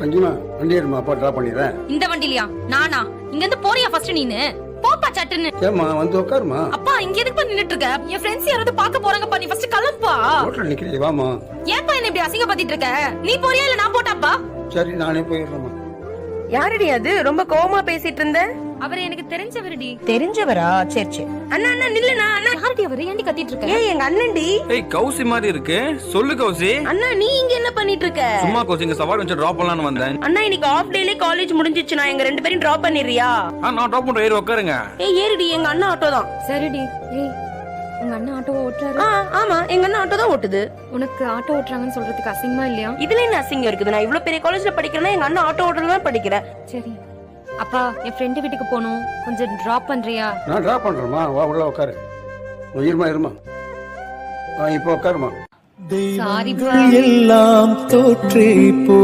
சங்கிமா வண்டி எடுமா அப்பா ட்ராப் பண்ணிடுறேன் இந்த வண்டிலயா நானா? இங்க இருந்து போறியா ஃபர்ஸ்ட் நீனு? போப்பா சட்டுன்னு. ஏம்மா வந்து உட்காருமா அப்பா இங்க எதுக்கு நின்னுட்டு இருக்க என் ஃப்ரெண்ட்ஸ் யாராவது பார்க்க போறாங்கப்பா நீ ஃபர்ஸ்ட் கிளம்புப்பா. ரோட்டில் நிக்கிறீ வாமா ஏன்பா என்ன இப்படி அசிங்கப்படுத்திட்டு இருக்க? நீ போறியா இல்ல நான் போட்டாப்பா? சரி நானே போயிடுறேம்மா. யாரடி அது? ரொம்ப கோவமா பேசிட்டு இருந்த? அவர் எனக்கு தெரிஞ்சவருடி. தெரிஞ்சவரா? சரி சரி. அண்ணா அண்ணா நில்லுண்ணா அண்ணா. யாருடி அவரு? ஏன்டி கத்திட்டு இருக்க? ஏய் எங்க அண்ணன்டி. ஏய் கௌசி மாதிரி இருக்கு. சொல்லு கௌசி. அண்ணா நீ இங்க என்ன பண்ணிட்டு இருக்க? சும்மா கௌசி இங்க சவாரி வச்சு டிராப் பண்ணலாம்னு வந்தேன். அண்ணா இன்னைக்கு ஆஃப் டேலே காலேஜ் முடிஞ்சிச்சு. நான் எங்க ரெண்டு பேரும் டிராப் பண்ணிடுறியா? நான் டிராப் பண்ற ஏறி உட்காருங்க ஏய் ஏறிடி. எங்க அண்ணா ஆட்டோ தான். சரிடி. ஏய் உங்க அண்ணன் ஆட்டோ ஓட்டுறாரு? ஆ ஆமா. எங்க அண்ணா ஆட்டோ தான் ஓட்டுது. உனக்கு ஆட்டோ ஓட்டுறாங்கன்னு சொல்றதுக்கு அசிங்கமா இல்லையா? இதுல என்ன அசிங்கம் இருக்குது? நான் இவ்வளவு பெரிய காலேஜ்ல படிக்கிறேன்னா எங்க அண்ணா ஆட்டோ ஓட்டுறது தான் படிக்கிறேன் சரி. அப்பா என் ஃப்ரெண்டு வீட்டுக்கு போகணும். கொஞ்சம் டிராப் பண்றியா? நான் ட்ராப் பண்றேம்மா. வா உள்ள உட்காரு இருமா இருமா. இப்போ உட்காருமா சாரிப்பா எல்லாம் தோற்றே போ